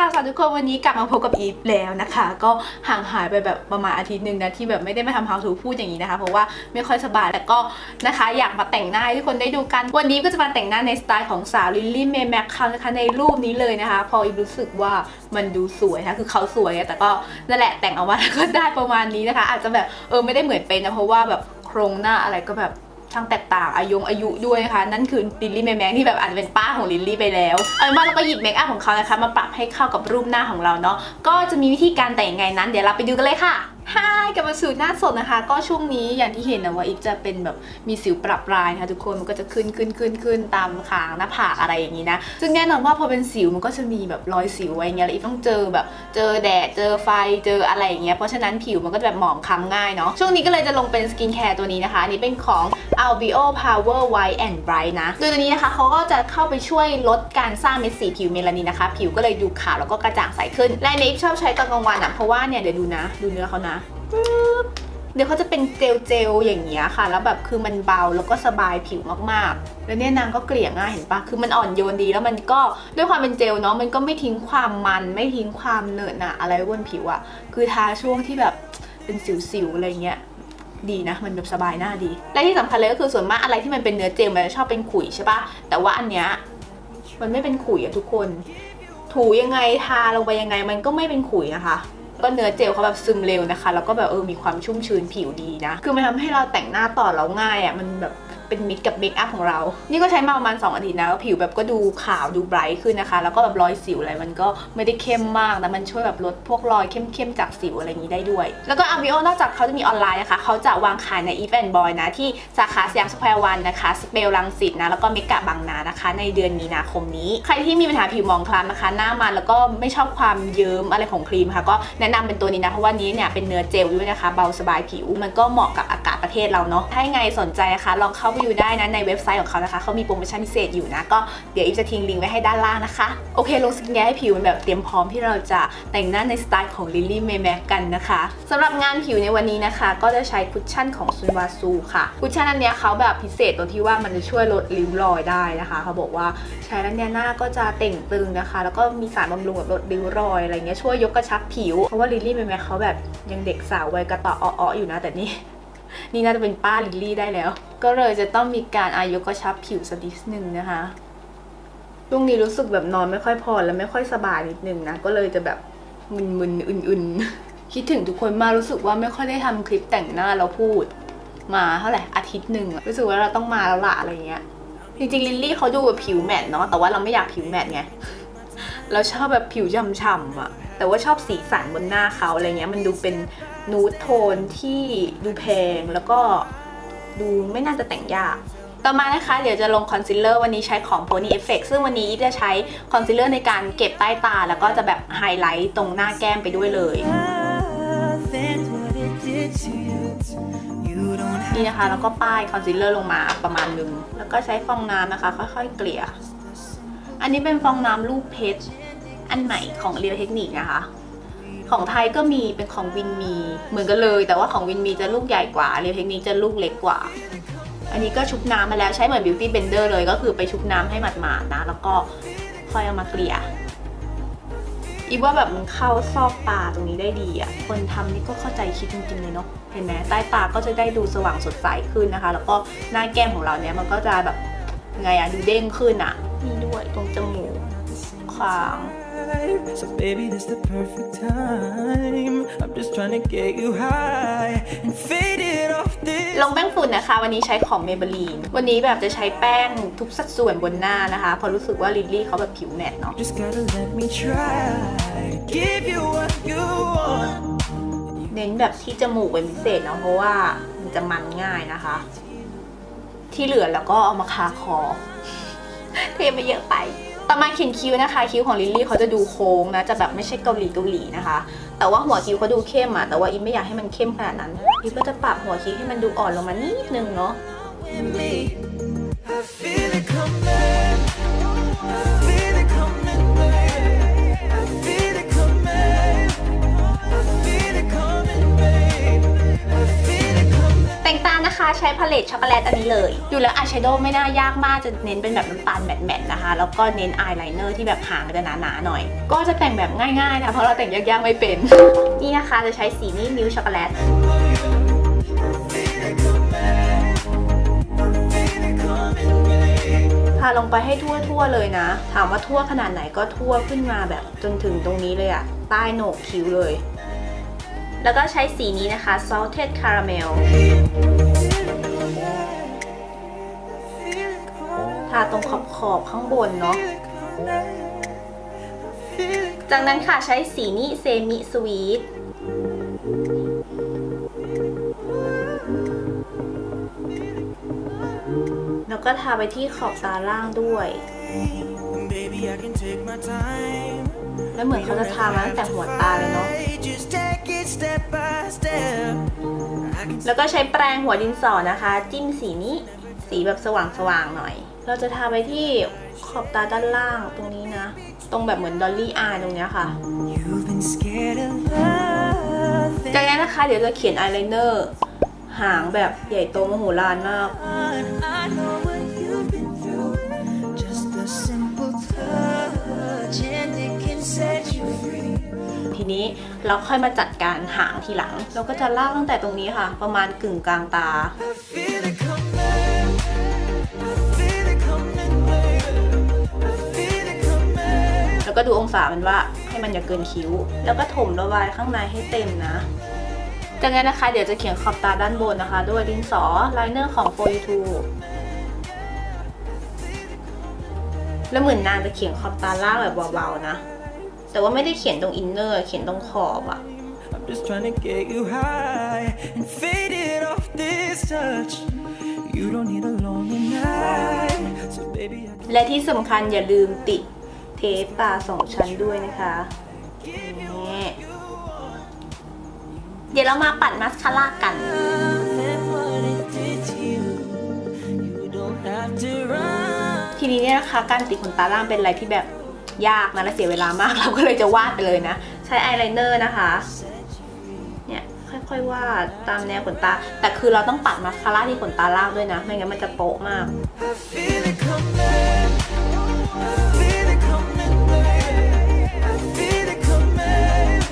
ค่ะสวัสดีทุกคนวันนี้กลับมาพบกับอีฟแล้วนะคะ ก็ห่างหายไปแบบประมาณอาทิตย์หนึ่งนะที่แบบไม่ได้มาทำ how to พูดอย่างนี้นะคะ เพราะว่าไม่ค่อยสบายแล้วก็นะคะอยากมาแต่งหน้าให้ทุกคนได้ดูกัน วันนี้ก็จะมาแต่งหน้าในสไตล์ของสาวลิลลี่เมย์แม็กเขานะคะในรูปนี้เลยนะคะ พออีฟรู้สึกว่ามันดูสวยนะคือเขาสวยแต่ก็นั่นแหละแต่งออกมาแล้วก็ได้ประมาณนี้นะคะ อาจจะแบบเออไม่ได้เหมือนเป็นนะเพราะว่าแบบโครงหน้าอะไรก็แบบ ช่างแตกต่างอายุอายุด้วยนะคะ นั่นคือลิลลี่แมแมงที่แบบอาจจะเป็นป้าของลิลลี่ไปแล้วเอาเป็นว่าเราก็หยิบเมคอัพของเขานะคะ มาปรับให้เข้ากับรูปหน้าของเราเนาะก็จะมีวิธีการแต่งยังไงนั้น เดี๋ยวเราไปดูกันเลยค่ะ ฮายกลับมาสู่หน้าสดนะคะ ก็ช่วงนี้อย่างที่เห็นนะว่าอีฟจะเป็นแบบมีสิวประปรายนะคะทุกคนมันก็จะขึ้นขึ้นขึ้นขึ้นตามคางหน้าผากอะไรอย่างนี้นะ ซึ่งแน่นอนว่าพอเป็นสิวมันก็จะมีแบบรอยสิวอะไรเงี้ยแล้วอีฟต้องเจอแบบ เจอแดดเจอไฟเจออะไรอย่างเงี้ยเพราะฉะนั้นผิวมันก็จะแบบหมองคล้ำง่ายเนาะช่วงนี้ก็เลยจะลงเป็นสกินแคร์ตัวนี้นะคะอันนี้เป็นของ Albio Power White and Bright นะโดยตัวนี้นะคะเขาก็จะเข้าไปช่วยลดการสร้างเม็ดสีผิวเมลานินนะคะ ผิวก็เลยดูขาวแล้วก็กระจ่างใสขึ้นและเนฟชอบใช้ตอนกลางวันอะเพราะว่าเนี่ยเดี๋ยวดูนะ ดูเนื้อเขานะ ปึ๊บเดี๋ยวเขาจะเป็นเจลเจลๆอย่างเงี้ยค่ะ แล้วแบบคือมันเบาแล้วก็สบายผิวมากๆ แล้วเนี่ยนางก็เกลี่ยง่ายเห็นปะคือมันอ่อนโยนดีแล้วมันก็ด้วยความเป็นเจลเนาะมันก็ไม่ทิ้งความมันไม่ทิ้งความเหนอะหนะอะไรบนผิวอะคือทาช่วงที่แบบเป็นสิวๆอะไรเงี้ยดีนะมันแบบสบายหน้าดี และที่สำคัญเลยก็คือส่วนมากอะไรที่มันเป็นเนื้อเจลมันจะชอบเป็นขุยใช่ปะแต่ว่าอันเนี้ยมันไม่เป็นขุยอะทุกคน ถูยังไงทาลงไปยังไงมันก็ไม่เป็นขุยนะคะ ก็เนื้อเจลเขาแบบซึมเร็วนะคะ แล้วก็แบบเออมีความชุ่มชื้นผิวดีนะ คือมันทำให้เราแต่งหน้าต่อเราง่ายอะมันแบบ เป็นมิตรกับเมคอัพของเรา นี่ก็ใช้มาประมาณ 2 อาทิตย์นะแล้วผิวแบบก็ดูขาวดูไบรท์ขึ้นนะคะ แล้วก็แบบรอยสิวอะไรมันก็ไม่ได้เข้มมากนะมันช่วยแบบลดพวกรอยเข้มๆจากสิวอะไรอย่างนี้ได้ด้วย แล้วก็อาร์บิโอนอกจากเขาจะมีออนไลน์นะคะ เขาจะวางขายใน e v e n Boy นะ ที่สาขาสยามสแควร์วันนะคะสเปลลังสิตนะแล้วก็เมกะบางนานะคะ ในเดือนมีนาคมนี้ ใครที่มีปัญหาผิวหมองคล้ำนะคะ หน้ามันแล้วก็ไม่ชอบความเยิ้มอะไรของครีมค่ะ ก็แนะนำเป็นตัวนี้นะเพราะว่านี้เนี่ยเป็นเนื้อเจลด้วยนะคะ เบาสบายผิวมันก็เหมาะกับอากาศประเทศเราเนาะถ้าไงสนใจนะคะลองเข้าไปดูได้นะในเว็บไซต์ของเขานะคะเขามีโปรโมชั่นพิเศษอยู่นะ ก็เดี๋ยวอีฟจะทิ้งลิงก์ไว้ให้ด้านล่างนะคะ โอเคลงสกินแคร์ให้ผิวมันแบบเตรียมพร้อมที่เราจะแต่งหน้าในสไตล์ของลิลลี่เมย์แม็กกันนะคะสำหรับงานผิวในวันนี้นะคะ ก็จะใช้คุชชั่นของซุนวาซูค่ะคุชชั่นอันนี้เขาแบบพิเศษตรงที่ว่ามันจะช่วยลดริ้วรอยได้นะคะเขาบอกว่าใช้แล้วเนี่ยหน้าก็จะเต่งตึงนะคะ แล้วก็มีสารบำรุงแบบลดริ้วรอยอะไรเงี้ยช่วยยกกระชับผิวเพราะว่าลิลลี่เมย์แม็กเขาแบบยังเด็กสาววัยกระต่ออ้ออยู่นะ แต่นี่นี่น่าจะเป็นป้าลิลลี่ได้แล้ว ก็เลยจะต้องมีการอายุกระชับผิวสักนิดนึงนะคะช่วงนี้รู้สึกแบบนอนไม่ค่อยพอและไม่ค่อยสบายนิดนึงนะ ก็เลยจะแบบมึนๆอื่นๆ คิดถึงทุกคนมากรู้สึกว่าไม่ค่อยได้ทำคลิปแต่งหน้าแล้วพูด มาเท่าไหร่อาทิตย์หนึ่งอะรู้สึกว่าเราต้องมาแล้วละอะไรเงี้ยจริงๆลิลลี่เขาดูแบบผิวแมตต์เนาะแต่ว่าเราไม่อยากผิวแมตต์ไงเราชอบแบบผิวฉ่ำๆอะแต่ว่าชอบสีสันบนหน้าเขาอะไรเงี้ยมันดูเป็นนูดโทนที่ดูแพงแล้วก็ ดูไม่น่าจะแต่งยาก ต่อมานะคะ เดี๋ยวจะลงคอนซีลเลอร์วันนี้ใช้ของ Pony Effect ซึ่งวันนี้อีฟจะใช้คอนซีลเลอร์ในการเก็บใต้ตา แล้วก็จะแบบไฮไลท์ตรงหน้าแก้มไปด้วยเลย นี่นะคะ แล้วก็ป้ายคอนซีลเลอร์ลงมาประมาณนึง แล้วก็ใช้ฟองน้ำนะคะ ค่อยๆเกลี่ย อันนี้เป็นฟองน้ำลูกเพชรอันใหม่ของเรียลเทคนิคนะคะ ของไทยก็มีเป็นของวินมี เหมือนกันเลย แต่ว่าของวินมีจะลูกใหญ่กว่าเรียเทคนิคจะลูกเล็กกว่า อันนี้ก็ชุบน้ำมาแล้วใช้เหมือน beauty blender เลยก็คือไปชุบน้ำให้หมาดๆนะ แล้วก็ค่อยเอามาเกลี่ยอีว่าแบบมันเข้าซอกตาตรงนี้ได้ดีอะ คนทำนี่ก็เข้าใจคิดจริงๆเลยเนาะ เห็นไหมใต้ตาก็จะได้ดูสว่างสดใสขึ้นนะคะ แล้วก็หน้าแก้มของเราเนี่ยมันก็จะแบบไงอะดูเด้งขึ้นอะ นี่ด้วยตรงจมูกขวาง So baby, this the perfect time. I'm just trying to get you high and fade it off this. ลงแป้งฝุ่นนะคะ วันนี้ใช้ของ Maybelline วันนี้แบบจะใช้แป้งทุกสัดส่วนบนหน้านะคะเพราะรู้สึกว่าลิลลี่เขาแบบผิวแมตต์เนาะ Just gotta let me try to give you what you want. เน้นแบบที่จมูกเป็นพิเศษเนาะเพราะว่ามันจะมันง่ายนะคะ ที่เหลือแล้วก็เอามาคาคอ เทไปเยอะไป ต่อมาเขียนคิ้วนะคะ คิ้วของลิลลี่เขาจะดูโค้งนะจะแบบไม่ใช่เกาหลีเกาหลีนะคะ แต่ว่าหัวคิ้วเขาดูเข้มอะแต่ว่าอินไม่อยากให้มันเข้มขนาดนั้นอินก็จะปรับหัวคิ้วให้มันดูอ่อนลงมานิดนึงเนาะ I feel it coming. ใช้พาเลตช็อกโกแลตอันนี้เลย ดูแล้วอายแชโดว์ไม่น่ายากมากจะเน้นเป็นแบบน้ำตาลแมทๆนะคะ แล้วก็เน้นอายไลเนอร์ที่แบบหางจะหนาๆหน่อย ก็จะแต่งแบบง่ายๆนะเพราะเราแต่งยากๆไม่เป็น นี่นะคะจะใช้สีนี้มิลช็อกโกแลตทาลงไปให้ทั่วๆเลยนะ ถามว่าทั่วขนาดไหนก็ทั่วขึ้นมาแบบจนถึงตรงนี้เลยอะใต้โหนกคิ้วเลย แล้วก็ใช้สีนี้นะคะ salted caramel ทาตรงขอบขอบข้างบนเนาะจากนั้นค่ะใช้สีนี้เซมิสวีทแล้วก็ทาไปที่ขอบตาล่างด้วย แล้วเหมือนเขาจะทามาตั้งแต่หัวตาเลยเนาะ แล้วก็ใช้แปรงหัวดินสอนะคะ จิ้มสีนี้ สีแบบสว่างๆหน่อย เราจะทาไปที่ขอบตาด้านล่างตรงนี้นะ ตรงแบบเหมือนดอลลี่อายตรงเนี้ยค่ะ จากนั้นนะคะ เดี๋ยวจะเขียนอายไลเนอร์หางแบบใหญ่โตมโหฬารมาก ทีนี้เราค่อยมาจัดการหางทีหลัง เราก็จะลากตั้งแต่ตรงนี้ค่ะ ประมาณกึ่งกลางตา ก็ดูองศามันว่าให้มันอย่าเกินคิ้ว แล้วก็ถมระบายข้างในให้เต็มนะจากนั้นนะคะเดี๋ยวจะเขียนขอบตาด้านบนนะคะ ด้วยดินสอไลเนอร์ของ For You Too แล้วเหมือนนางจะเขียนขอบตาล่างแบบเบาๆนะ แต่ว่าไม่ได้เขียนตรงอินเนอร์ เขียนตรงขอบอะ I'm just trying to get you high and fade it off this touch. You don't need a lonely night. So baby, I can และที่สำคัญอย่าลืมติด เทปตาสองชั้นด้วยนะคะนี่เดี๋ยวเรามาปัดมัสคาร่ากัน love and what it did to you. You don't have to run. ทีนี้เนี่ยนะคะ การติดขนตาล่างเป็นอะไรที่แบบยากนะและเสียเวลามากเราก็เลยจะวาดไปเลยนะ ใช้อายไลเนอร์นะคะเนี่ยค่อยๆวาดตามแนวขนตา แต่คือเราต้องปัดมาสคาร่าที่ขนตาล่างด้วยนะ ไม่งั้นมันจะโป๊ะมาก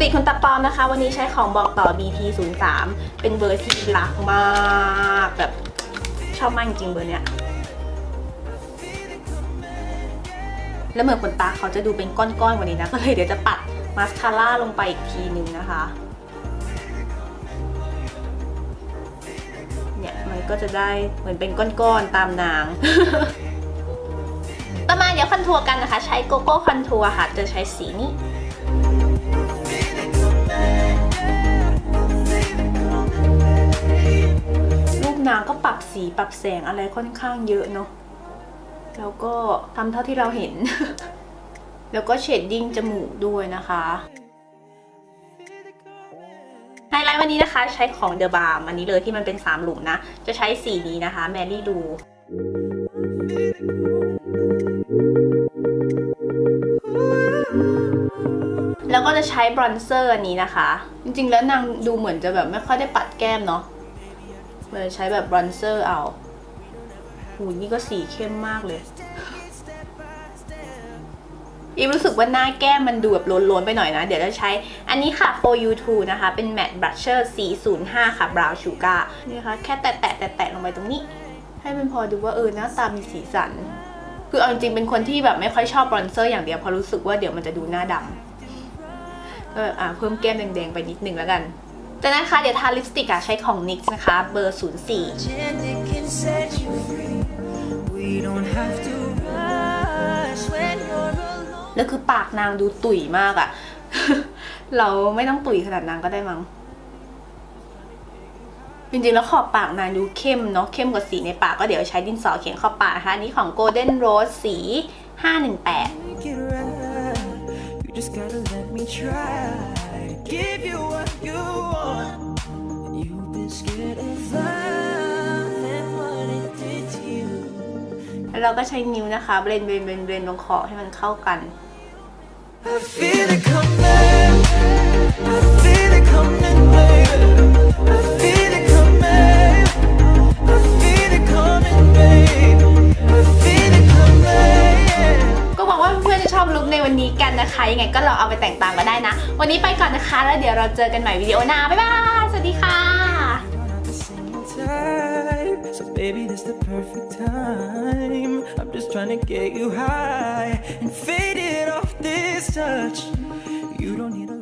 ติดขนตาปลอมนะคะ วันนี้ใช้ของบอกต่อ BT03 เป็นเบอร์ที่รักมากแบบชอบมากจริงเบอร์เนี้ยแล้วเหมือนขนตาเขาจะดูเป็นก้อนๆกว่านี้นะ ก็เลยเดี๋ยวจะปัดมาสคาร่าลงไปอีกทีนึงนะคะ เนี่ยมันก็จะได้เหมือนเป็นก้อนๆตามนางต่อมาณเดี๋ยวคอนทัวร์กันนะคะ ใช้โกโก้คอนทัวร์ค่ะ จะใช้สีนี้ นางก็ปรับสีปรับแสงอะไรค่อนข้างเยอะเนาะแล้วก็ทำเท่าที่เราเห็น แล้วก็เชดดิ้งจมูกด้วยนะคะไฮไลท์วันนี้นะคะใช้ของเดอะบาร์อันนี้เลยที่มันเป็น 3 หลุมนะ จะใช้สีนี้นะคะแมรี่ดูแล้วก็จะใช้บรอนเซอร์อันนี้นะคะ จริงๆแล้วนางดูเหมือนจะแบบไม่ค่อยได้ปัดแก้มเนาะ เลยใช้แบบบรอนเซอร์เอาหูนี่ก็สีเข้มมากเลยอีรู้สึกว่าหน้าแก้มมันดูแบบล้นๆไปหน่อยนะ เดี๋ยวจะใช้อันนี้ค่ะ for you t o นะคะ เป็น Matte Blusher 405 ค่ะ Brown Sugar นี่นะคะแค่แตะๆแตะๆลงไปตรงนี้ ให้มันพอดูว่าเออหน้าตามีสีสัน คือเอาจริงๆเป็นคนที่แบบไม่ค่อยชอบบรอนเซอร์อย่างเดียวเพราะรู้สึกว่าเดี๋ยวมันจะดูหน้าดำก็แบบอะเพิ่มแก้มแดงๆไปนิดนึงแล้วกัน จากนั้นค่ะเดี๋ยวทาลิปสติกอะใช้ของ NYX นะคะ เบอร์ 04 แล้วคือปากนางดูตุ๋ยมากอะเราไม่ต้องตุ๋ยขนาดนางก็ได้มั้ง จริงๆ แล้วขอบปากนางดูเข้มเนาะเข้มกว่าสีในปากก็เดี๋ยวใช้ดินสอเขียนขอบปากนะคะอันนี้ของ Golden Rose สี 518 Give you what you want. You've been scared of love and what it did to you. แล้วเราก็ใช้นิ้วนะคะเบลนเบลนเบลนเบลนตรงขอบให้มันเข้ากัน I feel it coming. I feel it coming, baby. I ในวันนี้กันนะคะ ยังไงก็ลองเอาไปแต่งตามก็ได้นะ วันนี้ไปก่อนนะคะ แล้วเดี๋ยวเราเจอกันใหม่วิดีโอหน้า บ๊ายบาย สวัสดีค่ะ So baby, this the perfect time. I'm just trying to get you high and fade it off this touch. You don't need a